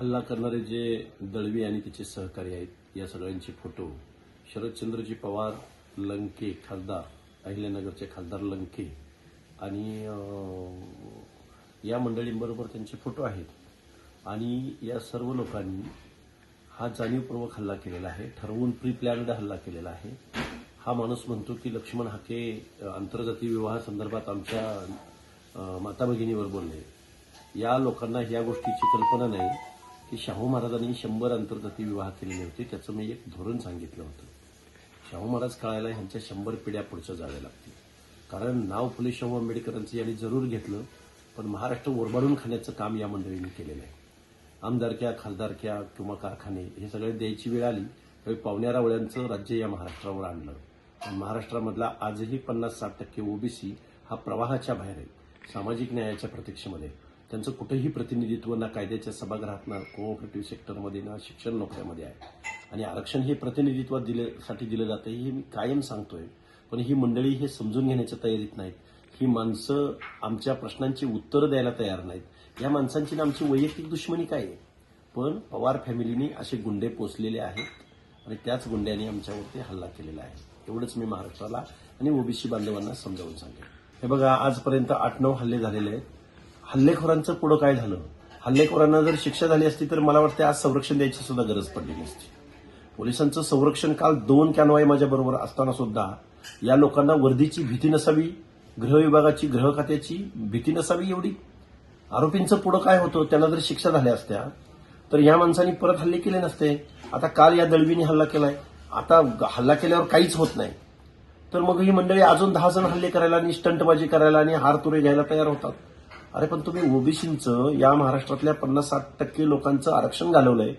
हल्ला करणारे जे दळवी आणि त्याचे सहकारी आहेत या सगळ्यांचे फोटो. शरदचंद्रजी पवार लंके खासदार अहिल्यानगरचे खासदार लंके. आणि या मंडळींबरोबर त्यांचे फोटो आहेत. आणि या सर्व लोकांनी हा जाणीवपूर्वक हल्ला केलेला आहे. ठरवून प्री प्लॅन्ड हल्ला केलेला आहे. हा माणूस म्हणतो की लक्ष्मण हाके आंतरजातीय विवाहासंदर्भात आमच्या माता भगिनीवर बोलले. या लोकांना या गोष्टीची कल्पना नाही. की शाहू महाराजांनी शंभर आंतरजातीय विवाह केलेले होते त्याचं मी एक धोरण सांगितलं होतं. शाहू महाराज कळायला ह्यांच्या शंभर पिढ्या पुढच्या जाव्या लागतील. कारण नाव फुले शाहू आंबेडकरांचं यांनी जरूर घेतलं पण महाराष्ट्र ओरबाडून खाण्याचं काम या मंडळींनी केलेलं आहे. आमदारक्या खासदारक्या किंवा कारखाने हे सगळे द्यायची वेळ आली त्यावेळी पावण्या रावळ्यांचं राज्य या महाराष्ट्रावर आणलं. महाराष्ट्रामधला आजही पन्नास साठ टक्के ओबीसी हा प्रवाहाच्या बाहेर आहे सामाजिक न्यायाच्या प्रतीक्षेमध्ये. त्यांचं कुठेही प्रतिनिधित्व ना कायद्याच्या सभागृहात ना कोऑपरेटिव्ह सेक्टरमध्ये ना शिक्षण नोकऱ्यामध्ये आहे. आणि आरक्षण हे प्रतिनिधित्व दिल्यासाठी दिलं जातं हे मी कायम सांगतोय. पण ही मंडळी हे समजून घेण्याच्या तयारीत नाहीत. ही माणसं आमच्या प्रश्नांची उत्तरं द्यायला तयार नाहीत. या माणसांची ना आमची वैयक्तिक दुश्मनी काय आहे? पण पवार फॅमिलीने असे गुंडे पोचलेले आहेत आणि त्याच गुंड्यांनी आमच्यावरती हल्ला केलेला आहे. एवढंच मी महाराष्ट्राला आणि ओबीसी बांधवांना समजावून सांगेन. हे बघा आजपर्यंत आठ नऊ हल्ले झालेले आहेत. हल्लेखोरांचं पुढं काय झालं? हल्लेखोरांना जर शिक्षा झाली असती तर मला वाटतं आज संरक्षण द्यायची सुद्धा गरज पडली नसती पोलिसांचं संरक्षण काल दोन कॅनवाई माझ्या बरोबर असताना सुद्धा या लोकांना वर्दीची भीती नसावी गृह विभागाची गृह खात्याची भीती नसावी एवढी. आरोपींचं पुढं काय होतं त्यांना जर शिक्षा झाल्या असत्या तर या माणसांनी परत हल्ले केले नसते. आता काल या दळवीने हल्ला केलाय. आता हल्ला केल्यावर काहीच होत नाही. तर मग ही मंडळी अजून दहा जण हल्ले करायला आणि स्टंटबाजी करायला आणि हार तुरे घ्यायला तयार होतात. अरे पण तुम्ही ओबीसींचं या महाराष्ट्रातल्या पन्नास साठ टक्के लोकांचं आरक्षण घालवलंय.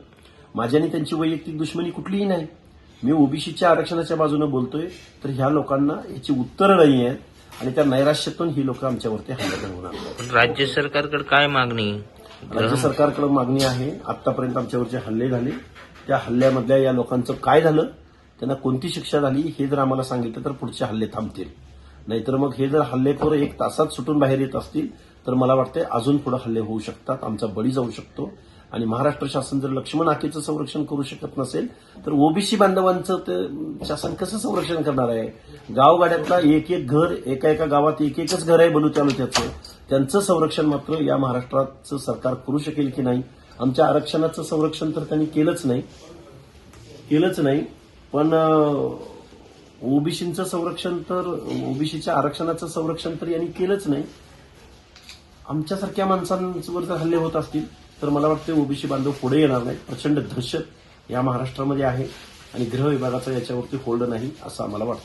माझी आणि त्यांची वैयक्तिक दुश्मनी कुठलीही नाही. मी ओबीसीच्या आरक्षणाच्या बाजूने बोलतोय तर ह्या लोकांना याची उत्तरं नाही आहेत आणि त्या नैराश्यातून ही लोक आमच्यावरती हल्ला घडवून राज्य सरकारकडे काय मागणी? राज्य सरकारकडे मागणी आहे आतापर्यंत आमच्यावरचे हल्ले झाले. त्या हल्ल्यामधल्या या लोकांचं काय झालं त्यांना कोणती शिक्षा झाली हे जर आम्हाला सांगितलं तर पुढचे हल्ले थांबतील. नाहीतर मग हे जर हल्लेखोर एक तासात सुटून बाहेर येत असतील तर मला वाटतं अजून पुढे हल्ले होऊ शकतात आमचा बळी जाऊ शकतो. आणि महाराष्ट्र शासन जर लक्ष्मण हाकेचं संरक्षण करू शकत नसेल तर ओबीसी बांधवांचं ते शासन कसं संरक्षण करणार आहे? गावगाड्यातला एक एक घर एका एका गावात एक एकच घर आहे बलू त्याचं त्यांचं संरक्षण मात्र या महाराष्ट्राचं सरकार करू शकेल की नाही? आमच्या आरक्षणाचं संरक्षण तर त्यांनी केलंच नाही. केलंच नाही. पण ओबीसीचं संरक्षण तर ओबीसीच्या आरक्षणाचं संरक्षण तर यांनी केलंच नाही. आमच्यासारख्या माणसांवर जर हल्ले होत असतील तर मला वाटतं ओबीसी बांधव पुढे येणार नाही प्रचंड दहशत या महाराष्ट्रामध्ये आहे आणि गृह विभागाचा याच्यावरती होल्ड नाही असं आम्हाला वाटतं